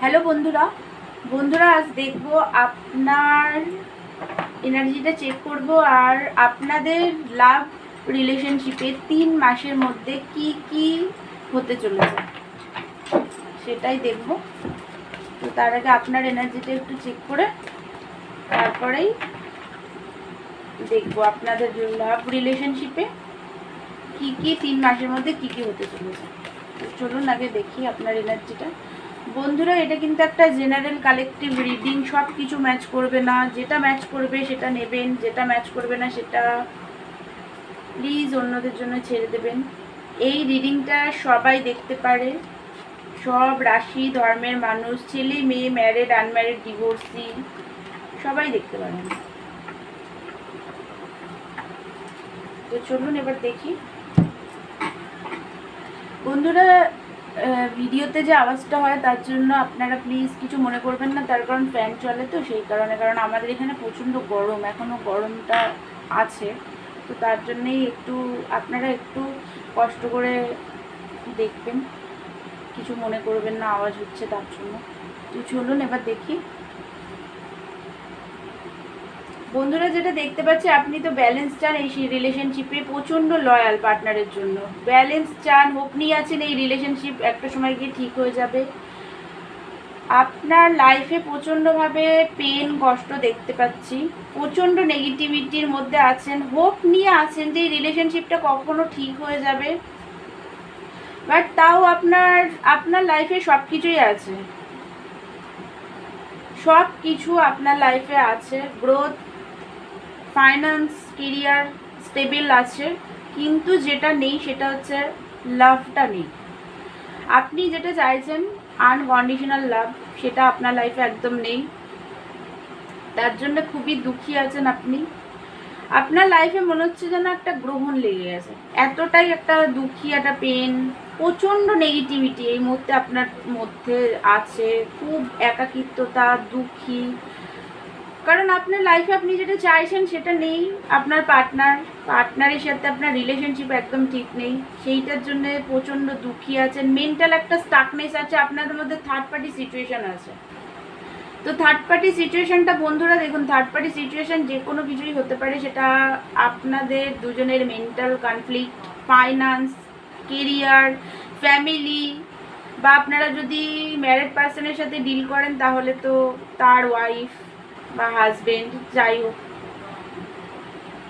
Hello বন্ধুরা। বন্ধুরা, আজ দেখব আপনার এনার্জিটা চেক করব আর আপনাদের লাভ রিলেশনশিপে তিন মাসের মধ্যে কি কি হতে চলেছে, সেটাই দেখব। তো তার আগে আপনার এনার্জিটা একটু চেক করে তারপরেই দেখব আপনাদের লাভ রিলেশনশিপে কি কি তিন মাসের মধ্যে কি কি হতে চলেছে। চলুন আগে দেখি আপনার এনার্জিটা বন্ধুরা, এটা কিন্তু একটা জেনারেল কালেকটিভ রিডিং সব কিছু ম্যাচ করবে না, যেটা ম্যাচ করবে সেটা নেবেন, যেটা ম্যাচ করবে না সেটা প্লিজ অন্যদের জন্য ছেড়ে দেবেন। এই রিডিংটা সবাই দেখতে পারে। সব রাশি, ধর্মের মানুষ, ছেলে, মেয়ে ম্যারেড আনম্যারিড ডিভোর্সি সবাই দেখতে পারেন। তো চলুন এবার দেখি। বন্ধুরা ভিডিওতে যে আওয়াজটা হয় তার জন্য আপনারা প্লিজ কিছু মনে করবেন না। তার কারণ ফ্যান চলে তো, সেই কারণে। কারণ আমাদের এখানে প্রচণ্ড গরম এখনও গরমটা আছে। তো তার জন্যেই একটু, আপনারা একটু কষ্ট করে দেখবেন। কিছু মনে করবেন না, আওয়াজ হচ্ছে তার জন্য। তো চলুন এবার দেখি। বন্ধুরা, যেটা দেখতে পাচ্ছি, আপনি তো ব্যালেন্স চান এই রিলেশনশিপে প্রচণ্ড লয়াল পার্টনারের জন্য। ব্যালেন্স চান হোপ নিয়ে আছেন, এই রিলেশনশিপ একটা সময় গিয়ে ঠিক হয়ে যাবে। আপনার লাইফে প্রচণ্ডভাবে পেন কষ্ট দেখতে পাচ্ছি। প্রচণ্ড নেগেটিভিটির মধ্যে আছেন হোপ নিয়ে আছেন যে এই রিলেশনশিপটা কখনো ঠিক হয়ে যাবে। বাট তাও আপনার আপনার লাইফে সব কিছুই আছে। সব কিছু আপনার লাইফে আছে। গ্রোথ ফাইন্যান্স কেরিয়ার স্টেবল আছে, কিন্তু যেটা নেই সেটা হচ্ছে লাভটা নেই। আপনি যেটা চাইছেন আনকন্ডিশনাল লাভ সেটা আপনার লাইফে একদম নেই। তার জন্য খুবই দুঃখী আছেন আপনি। আপনার লাইফে মনে হচ্ছে যেন একটা গ্রহণ লেগে গেছে। এতটাই একটা দুঃখী, একটা পেন প্রচণ্ড নেগেটিভিটি এই মুহূর্তে আপনার মধ্যে আছে। খুব একাকিত্বতা, দুঃখী কারণ আপনার লাইফে আপনি যেটা চাইছেন সেটা নেই, আপনার পার্টনার পার্টনারের সাথে আপনার রিলেশনশিপ একদম ঠিক নেই, সেইটার জন্য প্রচণ্ড দুঃখী আছেন মেন্টাল একটা স্টাকনেস আছে, আপনাদের মধ্যে থার্ড পার্টি সিচুয়েশন আছে। তো থার্ড পার্টি সিচুয়েশনটা বন্ধুরা দেখুন থার্ড পার্টি সিচুয়েশন যে কোনো কিছুই হতে পারে, সেটা আপনাদের দুজনের mental conflict finance career family বা আপনারা যদি ম্যারেড পার্সনের সাথে ডিল করেন তাহলে তো তার ওয়াইফ হাজবেন্ড যাই হোক,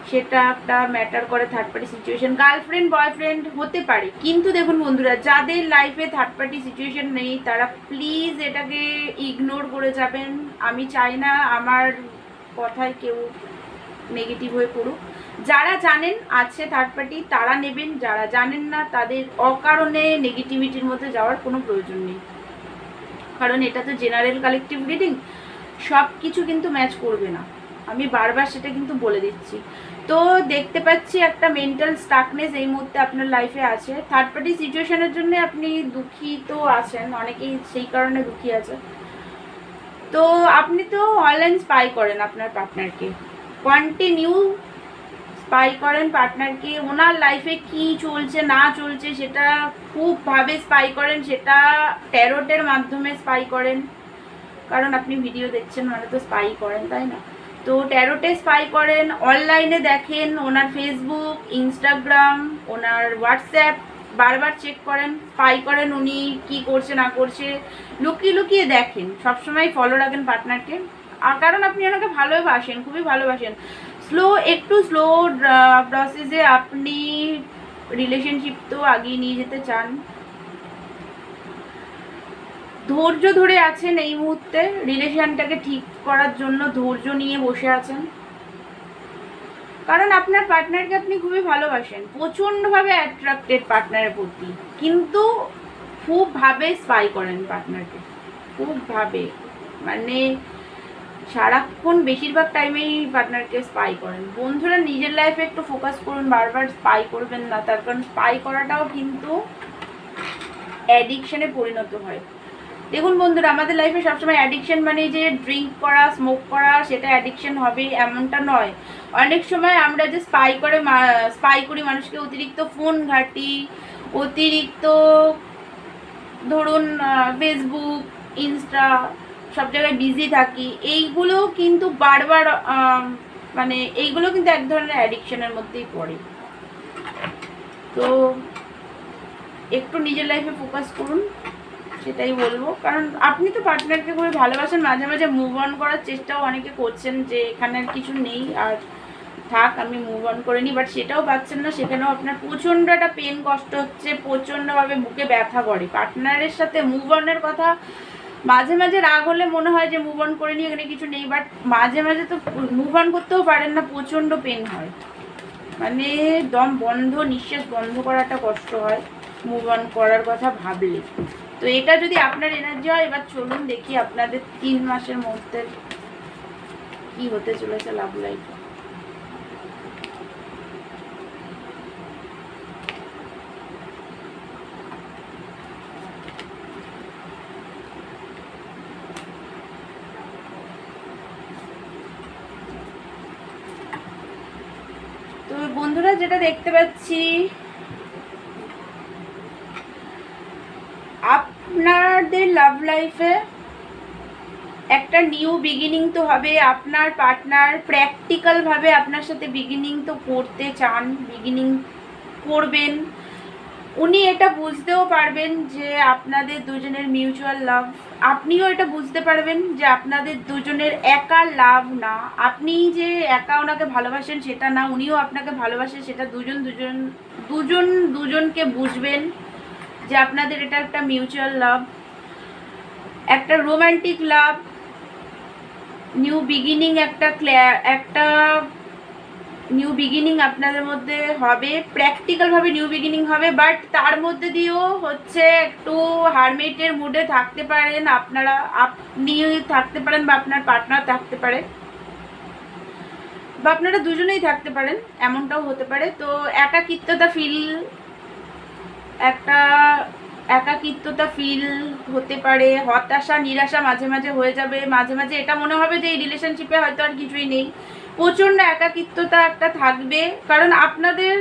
সেটা একটা ম্যাটার করে third party situation girlfriend boyfriend হতে পারে, কিন্তু দেখুন বন্ধুরা, যাদের লাইফে থার্ড পার্টি সিচুয়েশন নেই, তারা প্লিজ এটাকে ইগনোর করে যাবেন। আমি চাই না আমার কথায় কেউ নেগেটিভ হয়ে পড়ুক। যারা জানেন আছে থার্ড পার্টি তারা নেবেন। যারা জানেন না, তাদের অকারণে নেগেটিভিটির মধ্যে যাওয়ার কোনো প্রয়োজন নেই। কারণ এটা তো জেনারেল কালেকটিভ রিডিং সব কিছু কিন্তু ম্যাচ করবে না। আমি বারবার সেটা কিন্তু বলে দিচ্ছি। তো দেখতে পাচ্ছি একটা মেন্টাল স্টাকনেস এই মুহূর্তে আপনার লাইফে আছে। থার্ড পার্টি সিচুয়েশনের জন্য আপনি দুঃখী তো আছেন, অনেকেই সেই কারণে দুঃখী আছে। তো আপনি তো অনলাইন স্পাই করেন আপনার পার্টনারকে কন্টিনিউ স্পাই করেন পার্টনারকে ওনার লাইফে কি চলছে, না চলছে, সেটা খুবভাবে স্পাই করেন, সেটা ট্যারোটের মাধ্যমে স্পাই করেন। কারণ আপনি ভিডিও দেখছেন মানে তো স্পাই করেন, তাই না? তো ট্যারোটে স্পাই করেন অনলাইনে দেখেন, ওনার ফেসবুক ইনস্টাগ্রাম ওনার হোয়াটসঅ্যাপ বারবার চেক করেন স্পাই করেন উনি কি করছে, না করছে, লুকিয়ে লুকিয়ে দেখেন, সবসময় ফলো রাখেন পার্টনারকে আর কারণ আপনি ওনাকে ভালোবাসেন, খুবই ভালোবাসেন। স্লো একটু স্লো প্রসেসে আপনি রিলেশনশিপ তো আগিয়ে নিয়ে যেতে চান। ধৈর্য ধরে আছেন এই মুহূর্তে। রিলেশনটাকে ঠিক করার জন্য ধৈর্য নিয়ে বসে আছেন। কারণ আপনার পার্টনারকে আপনি খুবই ভালোবাসেন। প্রচণ্ডভাবে অ্যাট্রাক্টেড পার্টনারের প্রতি। কিন্তু খুবভাবে স্পাই করেন পার্টনারকে খুবভাবে। মানে সারাক্ষণ বেশিরভাগ টাইমেই পার্টনারকে স্পাই করেন। বন্ধুরা, নিজের লাইফে একটু ফোকাস করুন, বারবার স্পাই করবেন না। তার কারণ স্পাই করাটাও কিন্তু অ্যাডিকশানে পরিণত হয়। দেখুন বন্ধুরা, আমাদের লাইফে সবসময় অ্যাডিকশন মানে যে ড্রিঙ্ক করা স্মোক করা, সেটা অ্যাডিকশন হবে এমনটা নয়। অনেক সময় আমরা যে স্পাই করে স্পাই করি, মানুষকে অতিরিক্ত ফোন ঘাটি, অতিরিক্ত ধরুন ফেসবুক ইনস্টা সব জায়গায় বিজি থাকি, এইগুলো কিন্তু বারবার মানে এইগুলো কিন্তু এক ধরনের অ্যাডিকশনের মধ্যেই পড়ে। তো একটু নিজের লাইফে ফোকাস করুন। সেটাই বলব। কারণ আপনি তো পার্টনারকে খুবই ভালোবাসেন, মাঝে মাঝে মুভ অন করার চেষ্টাও অনেকে করছেন যে এখানে আর কিছু নেই, আর থাক, আমি মুভ অন করে নিই বাট সেটাও পাচ্ছেন না, সেখানেও আপনার প্রচণ্ড একটা পেন কষ্ট হচ্ছে, প্রচণ্ডভাবে বুকে ব্যথা করে। পার্টনারের সাথে মুভ অনের কথা মাঝে মাঝে রাগ হলে মনে হয় যে মুভ অন করে নিই এখানে কিছু নেই। বাট মাঝে মাঝে তো মুভ অন করতেও পারেন না, প্রচণ্ড পেন হয়। মানে দম বন্ধ, নিঃশ্বাস বন্ধ করাটা কষ্ট হয় মুভ অন করার কথা ভাবলে। তো এটা যদি আপনার এনার্জি হয়, এবার চলুন দেখি আপনাদের তিন মাসের মধ্যে কি হতে চলেছে লাভ লাইফ বন্ধুরা, যেটা দেখতে পাচ্ছি আপনাদের লাভ লাইফে একটা নিউ বিগিনিং তো হবে। আপনার পার্টনার প্র্যাকটিক্যালভাবে আপনার সাথে বিগিনিং তো করতে চান বিগিনিং করবেন। উনি এটা বুঝতেও পারবেন যে আপনাদের দুজনের মিউচুয়াল লাভ আপনিও এটা বুঝতে পারবেন যে আপনাদের দুজনের একা লাভ না। আপনি যে একা ওনাকে ভালোবাসেন সেটা না, উনিও আপনাকে ভালোবাসেন সেটা দুজন দুজন দুজন, দুজনকে বুঝবেন যে আপনাদের এটা একটা মিউচুয়াল লাভ একটা রোম্যান্টিক লাভ নিউ বিগিনিং একটা একটা নিউ বিগিনিং আপনাদের মধ্যে হবে। প্র্যাকটিক্যালভাবে নিউ বিগিনিং হবে বাট তার মধ্যে দিয়েও হচ্ছে একটু হারমেটের মুডে থাকতে পারেন আপনারা, আপনি থাকতে পারেন বা আপনার পার্টনার থাকতে পারে। বা আপনারা দুজনেই থাকতে পারেন, এমনটাও হতে পারে। তো একাকিত্বতা ফিল একটা একাকিত্বতা ফিল হতে পারে, হতাশা, নিরাশা মাঝে মাঝে হয়ে যাবে। মাঝে মাঝে এটা মনে হবে যে এই রিলেশনশিপে হয়তো আর কিছুই নেই। প্রচণ্ড একাকিত্বতা একটা থাকবে, কারণ আপনাদের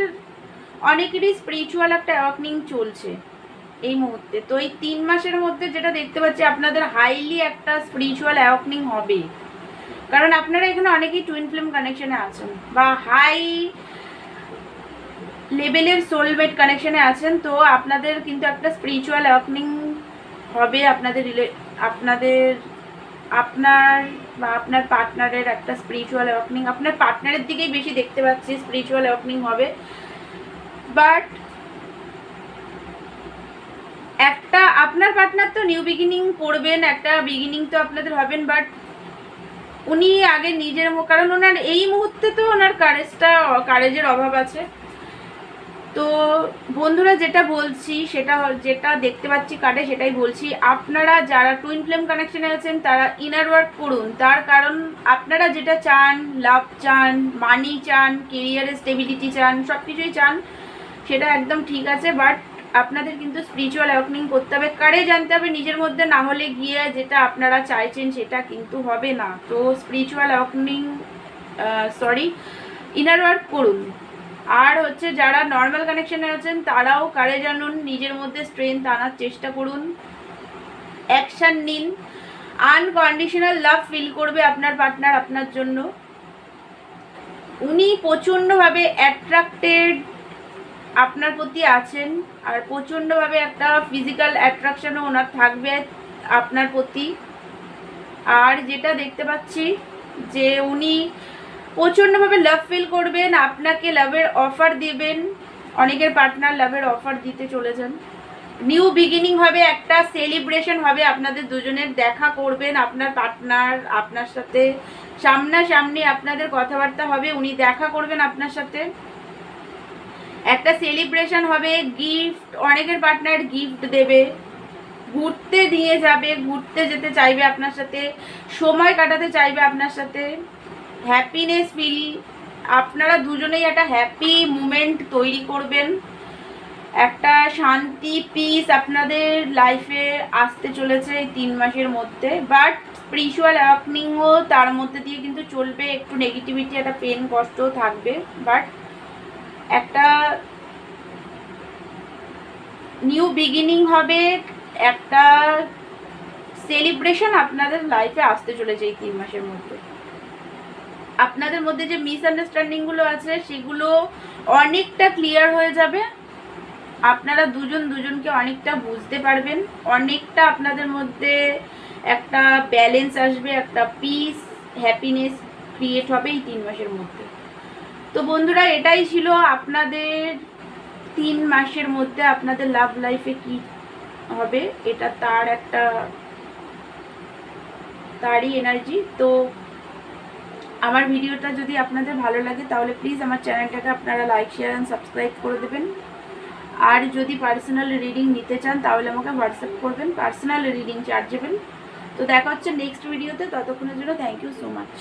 অনেকেরই স্পিরিচুয়াল একটা অ্যাওয়াকনিং চলছে এই মুহূর্তে। তো এই তিন মাসের মধ্যে যেটা দেখতে পাচ্ছি, আপনাদের হাইলি একটা স্পিরিচুয়াল অ্যাওয়াকনিং হবে। কারণ আপনারা এখানে অনেকেই টুইন ফিল্ম কানেকশনে আছেন বা হাই লেভেলের সোলমেট কানেকশানে আছেন, তো আপনাদের কিন্তু একটা স্পিরিচুয়াল অ্যাওয়াকনিং হবে আপনাদের রিলে আপনাদের, আপনার বা আপনার পার্টনারের একটা স্পিরিচুয়াল অ্যাওয়াকনিং আপনার পার্টনারের দিকেই বেশি দেখতে পাচ্ছি স্পিরিচুয়াল অ্যাওয়াকনিং হবে। বাট একটা, আপনার পার্টনার তো নিউ বিগিনিং করবেন, একটা বিগিনিং তো আপনাদের হবেন বাট উনি আগে নিজের কারণ ওনার এই মুহূর্তে তো ওনার কারেজটা কারেজের অভাব আছে। তো বন্ধুরা যেটা বলছি, সেটা যেটা দেখতে পাচ্ছি কার্ডে সেটাই বলছি। আপনারা যারা টুইন ফ্লেম কানেকশনে আছেন, তারা ইনার ওয়ার্ক করুন। তার কারণ আপনারা যেটা চান লাভ চান মানি চান কেরিয়ারে স্টেবিলিটি চান সব কিছুই চান, সেটা একদম ঠিক আছে। বাট আপনাদের কিন্তু স্পিরিচুয়াল অ্যাওয়াকনিং করতে হবে। কারে জানতে হবে নিজের মধ্যে, না হলে গিয়ে যেটা আপনারা চাইছেন, সেটা কিন্তু হবে না। তো spiritual awakening sorry inner work করুন। আর হচ্ছে যারা নর্মাল কানেকশানে আছেন, তারাও কারে জানুন, নিজের মধ্যে স্ট্রেংথ আনার চেষ্টা করুন। অ্যাকশান নিন। আনকন্ডিশনাল লাভ ফিল করবে আপনার পার্টনার আপনার জন্য। উনি প্রচণ্ডভাবে অ্যাট্রাক্টেড আপনার প্রতি আছেন আর প্রচণ্ডভাবে একটা ফিজিক্যাল অ্যাট্রাকশনও ওনার থাকবে আপনার প্রতি। আর যেটা দেখতে পাচ্ছি যে উনি প্রচণ্ডভাবে লাভ ফিল করবেন, আপনাকে লাভের অফার দেবেন, অনেকের পার্টনার লাভের অফার দিতে চলেছেন। নিউ বিগিনিং হবে একটা সেলিব্রেশন হবে আপনাদের দুজনের দেখা করবেন, আপনার পার্টনার আপনার সাথে। সামনাসামনি আপনাদের কথাবার্তা হবে, উনি দেখা করবেন আপনার সাথে। একটা সেলিব্রেশন হবে গিফট অনেকের পার্টনার গিফট দেবে। ঘুরতে দিয়ে যাবে, ঘুরতে যেতে চাইবে আপনার সাথে, সময় কাটাতে চাইবে আপনার সাথে। হ্যাপিনেস ফিল আপনারা দুজনেই একটা হ্যাপি মুমেন্ট তৈরি করবেন। একটা শান্তি পিস আপনাদের লাইফে আসতে চলেছে এই তিন মাসের মধ্যে। বাট স্পিরিচুয়াল অ্যাওয়াকনিংও তার মধ্যে দিয়ে কিন্তু চলবে, একটু নেগেটিভিটি একটা পেন কষ্টও থাকবে। বাট একটা নিউ বিগিনিং হবে, একটা সেলিব্রেশন আপনাদের লাইফে আসতে চলেছে এই তিন মাসের মধ্যে। আপনাদের মধ্যে যে মিসআন্ডারস্ট্যান্ডিংগুলো আছে, সেগুলো অনেকটা ক্লিয়ার হয়ে যাবে। আপনারা দুজন দুজনকে অনেকটা বুঝতে পারবেন। অনেকটা আপনাদের মধ্যে একটা ব্যালেন্স আসবে, একটা পিস হ্যাপিনেস ক্রিয়েট হবে এই তিন মাসের মধ্যে। তো বন্ধুরা, এটাই ছিল আপনাদের তিন মাসের মধ্যে আপনাদের লাভ লাইফে কি হবে, এটা তার একটা, তারই এনার্জি তো আমার ভিডিওটা যদি আপনাদের ভালো লাগে, তাহলে প্লিজ আমার চ্যানেলটাকে আপনারা লাইক শেয়ার অ্যান্ড সাবস্ক্রাইব করে দেবেন। আর যদি পার্সোনাল রিডিং নিতে চান, তাহলে আমাকে হোয়াটসঅ্যাপ করবেন পার্সোনাল রিডিং চার্জেবেন তো দেখা হচ্ছে নেক্সট ভিডিওতে ততক্ষণের জন্য থ্যাংক ইউ সো মাচ